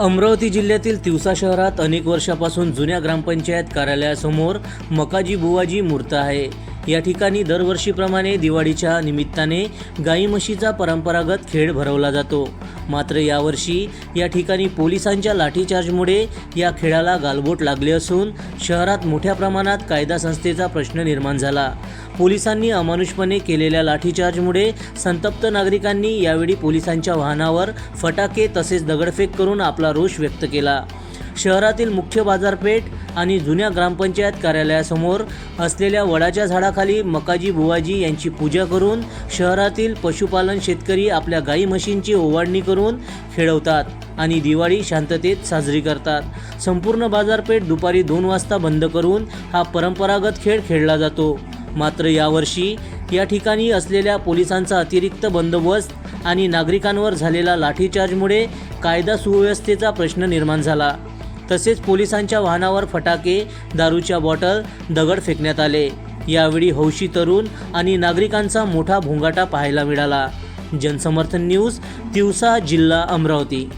अमरावती जिल्ह्यातील तिवसा शहरात अनेक वर्षापासून जुन्या ग्रामपंचायत कार्यालयासमोर मकाजी बुवाजी मूर्त आहे. या ठिकाणी दरवर्षीप्रमाणे दिवाळीच्या निमित्ताने गाई म्हशीचा परंपरागत खेळ भरवला जातो. मात्र यावर्षी या ठिकाणी पोलिसांच्या लाठीचार्जमुळे या खेळाला गालबोट लागले असून शहरात मोठ्या प्रमाणात कायदा संस्थेचा प्रश्न निर्माण झाला. पोलिसांनी अमानुषपणे केलेल्या लाठीचार्जमुळे संतप्त नागरिकांनी यावेळी पोलिसांच्या वाहनावर फटाके तसेच दगडफेक करून आपला रोष व्यक्त केला. शहरातील मुख्य बाजारपेठ आणि जुन्या ग्रामपंचायत कार्यालयासमोर असलेल्या वडाच्या झाडाखाली मकाजी बुवाजी यांची पूजा करून शहरातील पशुपालन शेतकरी आपल्या गाई म्हशींची ओवाळणी करून खेळवतात आणि दिवाळी शांततेत साजरी करतात. संपूर्ण बाजारपेठ दुपारी दोन वाजता बंद करून हा परंपरागत खेळ खेळला जातो. मात्र यावर्षी या ठिकाणी असलेल्या पोलिसांचा अतिरिक्त बंदोबस्त आणि नागरिकांवर झालेला लाठीचार्जमुळे कायदा सुव्यवस्थेचा प्रश्न निर्माण झाला. तसेच पोलिसांच्या वाहनावर फटाके दारूच्या बॉटल दगड फेकण्यात आले. यावेळी हौशी तरुण आणि नागरिकांचा मोठा भोंगाटा पाहायला मिळाला. जनसमर्थन न्यूज तिवसा जिल्हा अमरावती.